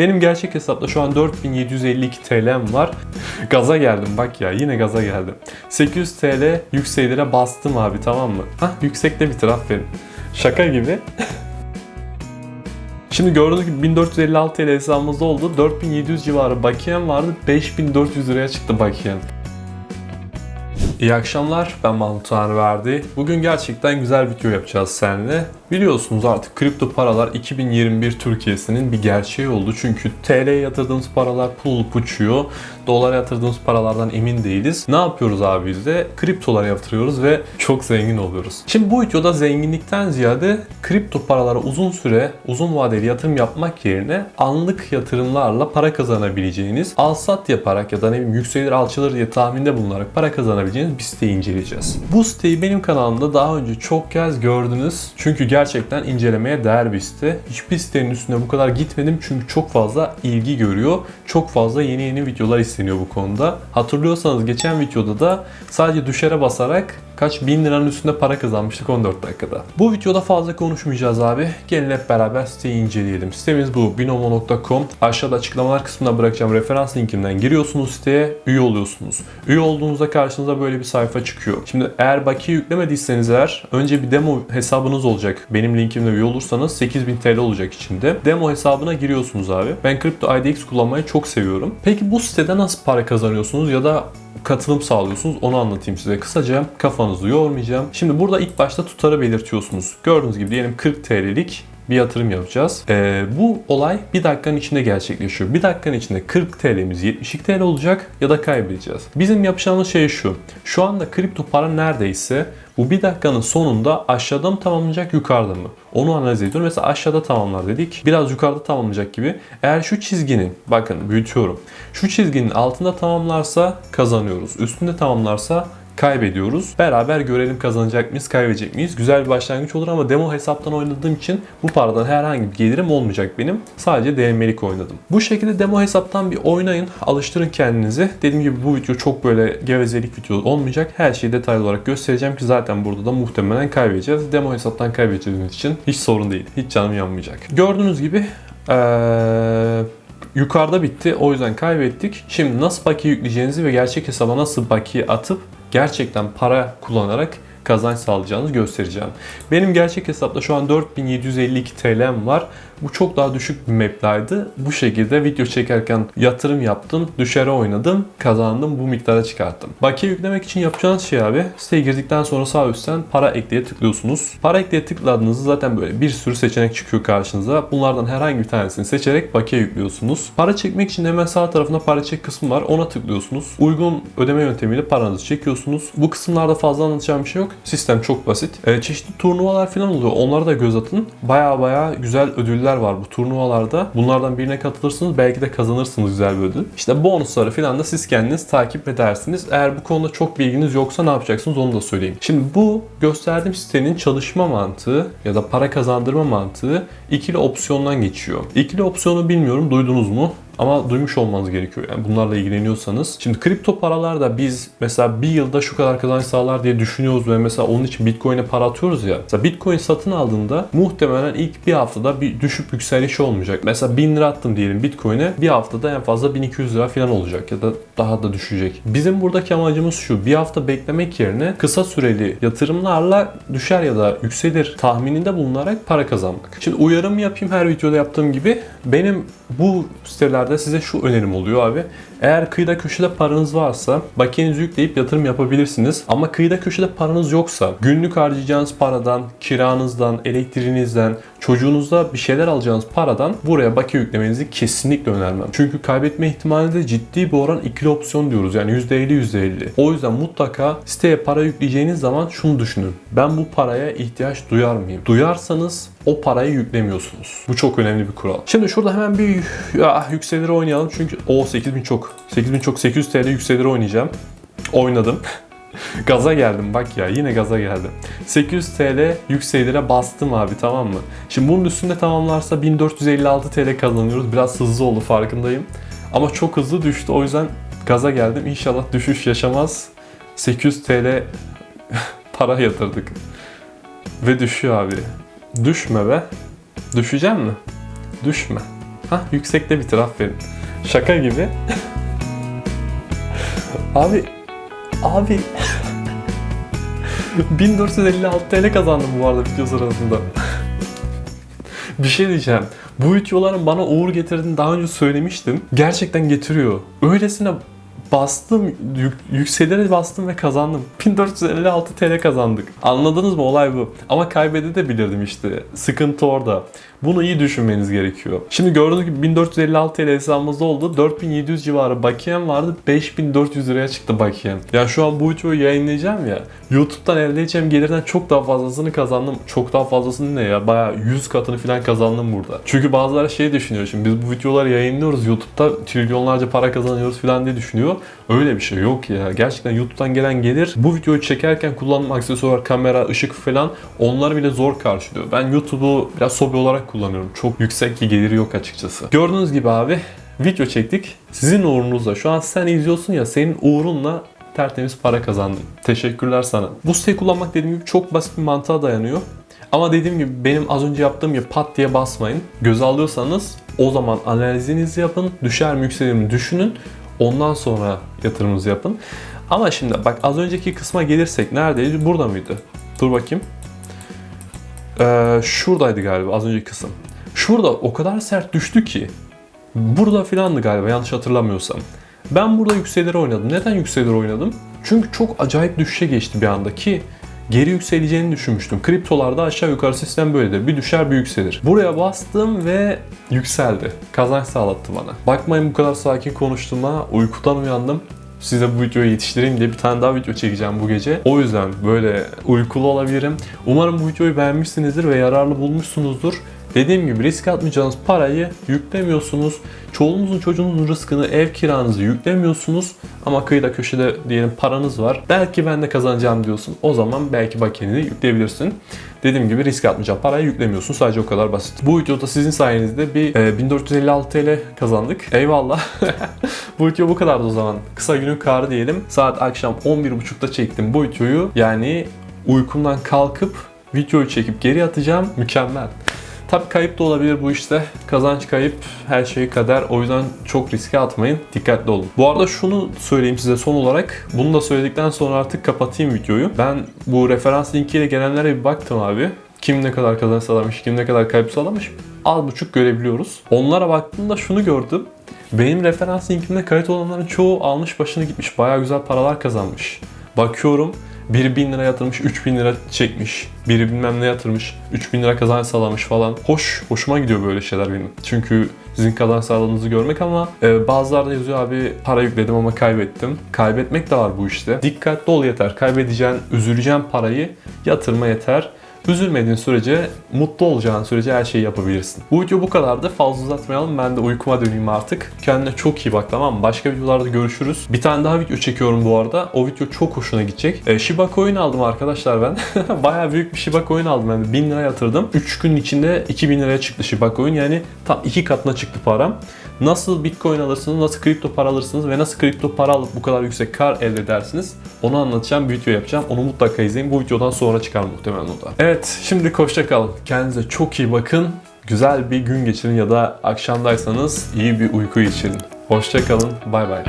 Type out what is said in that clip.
Benim gerçek hesapta şu an 4752 TL'm var. Gaza geldim bak ya yine gaza geldim. 800 TL yükseğlere bastım abi tamam mı? Hah yüksekte bitir aferin. Şaka gibi. Şimdi gördüğünüz gibi 1456 TL hesabımızda oldu. 4700 civarı bakiyem vardı. 5400 liraya çıktı bakiyem. İyi akşamlar. Ben Mahmut Tanrı Verdi. Bugün gerçekten güzel video yapacağız seninle. Biliyorsunuz artık kripto paralar 2021 Türkiye'sinin bir gerçeği oldu. Çünkü TL'ye yatırdığımız paralar pul uçuyor. Dolara yatırdığımız paralardan emin değiliz. Ne yapıyoruz abi biz de? Kriptolara yatırıyoruz ve çok zengin oluyoruz. Şimdi bu videoda zenginlikten ziyade kripto paralara uzun süre, uzun vadeli yatırım yapmak yerine anlık yatırımlarla para kazanabileceğiniz, al sat yaparak ya da ne bileyim yükselir alçalır diye tahminde bulunarak para kazanabileceğiniz bir siteyi inceleyeceğiz. Bu siteyi benim kanalımda daha önce çok kez gördünüz. Çünkü gerçekten incelemeye değer bir site. Hiçbir sitenin üstüne bu kadar gitmedim çünkü çok fazla ilgi görüyor. Çok fazla yeni yeni videolar isteniyor bu konuda. Hatırlıyorsanız geçen videoda da sadece düşere basarak kaç bin liranın üstünde para kazanmıştık 14 dakikada. Bu videoda fazla konuşmayacağız abi. Gelin hep beraber siteyi inceleyelim. Sitemiz bu binomo.com. Aşağıda açıklamalar kısmına bırakacağım referans linkinden giriyorsunuz siteye, üye oluyorsunuz. Üye olduğunuzda karşınıza böyle bir sayfa çıkıyor. Şimdi eğer bakiye yüklemediyseniz eğer önce bir demo hesabınız olacak. Benim linkimle üye olursanız 8000 TL olacak içinde. Demo hesabına giriyorsunuz abi. Ben Crypto IDX kullanmayı çok seviyorum. Peki bu sitede nasıl para kazanıyorsunuz ya da katılım sağlıyorsunuz. Onu anlatayım size kısaca. Kafanızı yormayacağım. Şimdi burada ilk başta tutarı belirtiyorsunuz. Gördüğünüz gibi diyelim 40 TL'lik bir yatırım yapacağız. Ee, bu olay bir dakikanın içinde gerçekleşiyor. Bir dakikanın içinde 40 TL'miz 72 TL olacak ya da kaybedeceğiz. Bizim yapacağımız şey şu. Şu anda kripto para neredeyse bu bir dakikanın sonunda aşağıda mı tamamlanacak yukarıda mı? Onu analiz ediyorum. Mesela aşağıda tamamlar dedik. Biraz yukarıda tamamlanacak gibi. Eğer şu çizginin bakın büyütüyorum. Şu çizginin altında tamamlarsa kazanıyoruz. Üstünde tamamlarsa kaybediyoruz. Beraber görelim kazanacak mıyız, kaybedecek miyiz? Güzel bir başlangıç olur ama demo hesaptan oynadığım için bu paradan herhangi bir gelirim olmayacak benim. Sadece DM'lik oynadım. Bu şekilde demo hesaptan bir oynayın, alıştırın kendinizi. Dediğim gibi bu video çok böyle gevezelik video olmayacak. Her şeyi detaylı olarak göstereceğim ki zaten burada da muhtemelen kaybedeceğiz. Demo hesaptan kaybedeceğimiz için hiç sorun değil. Hiç canım yanmayacak. Gördüğünüz gibi ee, yukarıda bitti. O yüzden kaybettik. Şimdi nasıl bakiye yükleyeceğinizi ve gerçek hesaba nasıl bakiye atıp gerçekten para kullanarak kazanç sağlayacağınızı göstereceğim. Benim gerçek hesapta şu an 4752 TL'm var. Bu çok daha düşük bir meblağdı. Bu şekilde video çekerken yatırım yaptım, düşere oynadım, kazandım, bu miktara çıkarttım. Bakiye yüklemek için yapacağınız şey abi, siteye girdikten sonra sağ üstten para ekleye tıklıyorsunuz. Para ekleye tıkladığınızda zaten böyle bir sürü seçenek çıkıyor karşınıza. Bunlardan herhangi bir tanesini seçerek bakiye yüklüyorsunuz. Para çekmek için hemen sağ tarafında para çek kısmı var. Ona tıklıyorsunuz. Uygun ödeme yöntemiyle paranızı çekiyorsunuz. Bu kısımlarda fazla anlatacağım bir şey yok. Sistem çok basit. E, çeşitli turnuvalar falan oluyor. Onlara da göz atın. Baya baya güzel ödüller var bu turnuvalarda. Bunlardan birine katılırsınız. Belki de kazanırsınız güzel bir ödül. İşte bonusları falan da siz kendiniz takip edersiniz. Eğer bu konuda çok bilginiz yoksa ne yapacaksınız onu da söyleyeyim. Şimdi bu gösterdiğim sitenin çalışma mantığı ya da para kazandırma mantığı ikili opsiyondan geçiyor. İkili opsiyonu bilmiyorum duydunuz mu? Ama duymuş olmanız gerekiyor. Yani bunlarla ilgileniyorsanız. Şimdi kripto paralarda biz mesela bir yılda şu kadar kazanç sağlar diye düşünüyoruz ve mesela onun için Bitcoin'e para atıyoruz ya. Mesela Bitcoin satın aldığında muhtemelen ilk bir haftada bir düşüp yükseliş olmayacak. Mesela 1000 lira attım diyelim Bitcoin'e. Bir haftada en fazla 1200 lira falan olacak ya da daha da düşecek. Bizim buradaki amacımız şu. Bir hafta beklemek yerine kısa süreli yatırımlarla düşer ya da yükselir tahmininde bulunarak para kazanmak. Şimdi uyarım yapayım her videoda yaptığım gibi. Benim bu sitelerde size şu önerim oluyor abi. Eğer kıyıda köşede paranız varsa bakiyenizi yükleyip yatırım yapabilirsiniz. Ama kıyıda köşede paranız yoksa günlük harcayacağınız paradan, kiranızdan, elektriğinizden, çocuğunuzda bir şeyler alacağınız paradan buraya bakiye yüklemenizi kesinlikle önermem. Çünkü kaybetme ihtimali de ciddi bir oran ikili opsiyon diyoruz. Yani %50 %50. O yüzden mutlaka siteye para yükleyeceğiniz zaman şunu düşünün. Ben bu paraya ihtiyaç duyar mıyım? Duyarsanız o parayı yüklemiyorsunuz. Bu çok önemli bir kural. Şimdi şurada hemen bir ya, yükselir oynayalım çünkü o 8000 çok. 8000 çok 800 TL yükselir oynayacağım. Oynadım. gaza geldim bak ya yine gaza geldim. 800 TL yükseğlere bastım abi tamam mı? Şimdi bunun üstünde tamamlarsa 1456 TL kazanıyoruz. Biraz hızlı oldu farkındayım. Ama çok hızlı düştü o yüzden gaza geldim. İnşallah düşüş yaşamaz. 800 TL para yatırdık. Ve düşüyor abi. Düşme be. Düşeceğim mi? Düşme. Hah yüksekte bitir aferin. Şaka gibi. abi abi 1456 TL kazandım bu arada video sırasında. bir şey diyeceğim. Bu videoların bana uğur getirdiğini daha önce söylemiştim. Gerçekten getiriyor. Öylesine bastım, yük, yükselere bastım ve kazandım. 1456 TL kazandık. Anladınız mı? Olay bu. Ama kaybedebilirdim işte. Sıkıntı orada. Bunu iyi düşünmeniz gerekiyor. Şimdi gördüğünüz gibi 1456 TL hesabımızda oldu. 4700 civarı bakiyem vardı. 5400 liraya çıktı bakiyem. Ya şu an bu videoyu yayınlayacağım ya. YouTube'dan elde edeceğim gelirden çok daha fazlasını kazandım. Çok daha fazlasını ne ya? Baya 100 katını falan kazandım burada. Çünkü bazıları şey düşünüyor. Şimdi biz bu videoları yayınlıyoruz YouTube'da trilyonlarca para kazanıyoruz falan diye düşünüyor. Öyle bir şey yok ya. Gerçekten YouTube'dan gelen gelir bu videoyu çekerken kullandığım aksesuar, kamera, ışık falan onları bile zor karşılıyor. Ben YouTube'u biraz hobi olarak kullanıyorum. Çok yüksek bir geliri yok açıkçası. Gördüğünüz gibi abi video çektik. Sizin uğrunuzla şu an sen izliyorsun ya senin uğrunla tertemiz para kazandım. Teşekkürler sana. Bu siteyi kullanmak dediğim gibi çok basit bir mantığa dayanıyor. Ama dediğim gibi benim az önce yaptığım gibi pat diye basmayın. Göz alıyorsanız o zaman analizinizi yapın. Düşer mi yükselir mi düşünün. Ondan sonra yatırımınızı yapın. Ama şimdi bak az önceki kısma gelirsek neredeydi? Burada mıydı? Dur bakayım. Ee, şuradaydı galiba az önceki kısım. Şurada o kadar sert düştü ki. Burada filandı galiba yanlış hatırlamıyorsam. Ben burada yükselir oynadım. Neden yükselir oynadım? Çünkü çok acayip düşüşe geçti bir anda ki geri yükseleceğini düşünmüştüm. Kriptolarda aşağı yukarı sistem böyledir. Bir düşer bir yükselir. Buraya bastım ve yükseldi. Kazanç sağlattı bana. Bakmayın bu kadar sakin konuştuğuma. Uykudan uyandım. Size bu videoyu yetiştireyim diye bir tane daha video çekeceğim bu gece. O yüzden böyle uykulu olabilirim. Umarım bu videoyu beğenmişsinizdir ve yararlı bulmuşsunuzdur. Dediğim gibi risk atmayacağınız parayı yüklemiyorsunuz. Çoluğunuzun çocuğunuzun rızkını, ev kiranızı yüklemiyorsunuz. Ama kıyıda köşede diyelim paranız var. Belki ben de kazanacağım diyorsun. O zaman belki bakiyeni yükleyebilirsin. Dediğim gibi risk atmayacağım parayı yüklemiyorsun. Sadece o kadar basit. Bu videoda sizin sayenizde bir e, 1456 TL kazandık. Eyvallah. bu video bu kadardı o zaman. Kısa günün karı diyelim. Saat akşam 11.30'da çektim bu videoyu. Yani uykumdan kalkıp videoyu çekip geri atacağım. Mükemmel. Tabi kayıp da olabilir bu işte. Kazanç kayıp, her şey kader. O yüzden çok riske atmayın. Dikkatli olun. Bu arada şunu söyleyeyim size son olarak. Bunu da söyledikten sonra artık kapatayım videoyu. Ben bu referans linkiyle gelenlere bir baktım abi. Kim ne kadar kazanç sağlamış, kim ne kadar kayıp sağlamış az buçuk görebiliyoruz. Onlara baktığımda şunu gördüm. Benim referans linkimde kayıt olanların çoğu almış başını gitmiş. Baya güzel paralar kazanmış. Bakıyorum biri 1000 lira yatırmış, 3000 lira çekmiş. Biri bilmem ne yatırmış, 3000 lira kazanç sağlamış falan. Hoş, hoşuma gidiyor böyle şeyler benim. Çünkü sizin kazanç sağladığınızı görmek ama e, bazıları da yazıyor abi para yükledim ama kaybettim. Kaybetmek de var bu işte. Dikkatli ol yeter. Kaybedeceğin, üzüleceğin parayı yatırma yeter. Üzülmediğin sürece, mutlu olacağın sürece her şeyi yapabilirsin. Bu video bu kadardı. Fazla uzatmayalım. Ben de uykuma döneyim artık. Kendine çok iyi bak tamam mı? Başka videolarda görüşürüz. Bir tane daha video çekiyorum bu arada. O video çok hoşuna gidecek. E, Shiba Coin aldım arkadaşlar ben. Bayağı büyük bir Shiba Coin aldım ben. 1000 lira yatırdım. 3 gün içinde 2000 liraya çıktı Shiba Coin. Yani tam 2 katına çıktı param. Nasıl Bitcoin alırsınız, nasıl kripto para alırsınız ve nasıl kripto para alıp bu kadar yüksek kar elde edersiniz onu anlatacağım bir video yapacağım. Onu mutlaka izleyin. Bu videodan sonra çıkar muhtemelen o da. Evet şimdi hoşça kalın. Kendinize çok iyi bakın. Güzel bir gün geçirin ya da akşamdaysanız iyi bir uyku geçirin. Hoşça kalın. Bay bay.